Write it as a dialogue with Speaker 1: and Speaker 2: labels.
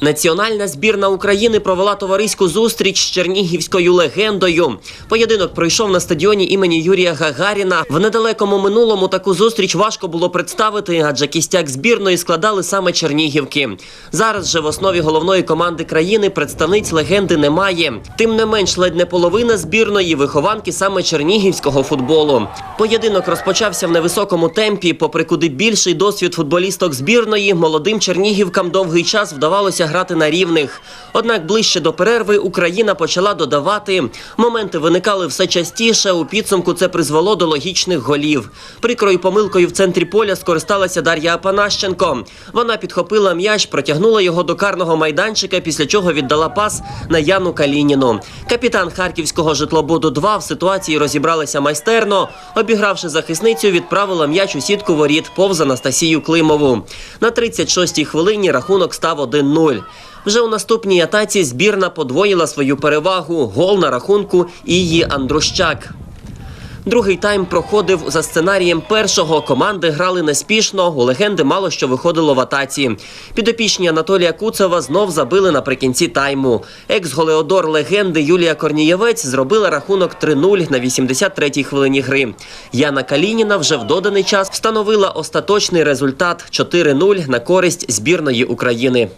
Speaker 1: Національна збірна України провела товариську зустріч з чернігівською легендою. Поєдинок пройшов на стадіоні імені Юрія Гагаріна. В недалекому минулому таку зустріч важко було представити, адже кістяк збірної складали саме Чернігівки. Зараз же в основі головної команди країни представниць легенди немає. Тим не менш, ледь не половина збірної вихованки саме чернігівського футболу. Поєдинок розпочався в невисокому темпі. Попри куди більший досвід футболісток збірної, молодим чернігівкам довгий час вдавалося грати на рівних. Однак ближче до перерви Україна почала додавати. Моменти виникали все частіше. У підсумку це призвело до логічних голів. Прикрою помилкою в центрі поля скористалася Дар'я Апанащенко. Вона підхопила м'яч, протягнула його до карного майданчика, після чого віддала пас на Яну Калініну. Капітан харківського житлобуду 2 в ситуації розібралися майстерно. Обігравши захисницю, відправила м'яч у сітку воріт повз Анастасію Климову. На 36-й хвилині рахунок став 1-0. Вже у наступній атаці збірна подвоїла свою перевагу. Гол на рахунку Ії Андрущак. Другий тайм проходив за сценарієм першого. Команди грали неспішно. У легенди мало що виходило в атаці. Підопічні Анатолія Куцева знов забили наприкінці тайму. Екс-голеодор легенди Юлія Корнієвець зробила рахунок 3-0 на 83-й хвилині гри. Яна Калініна вже в доданий час встановила остаточний результат 4-0 на користь збірної України.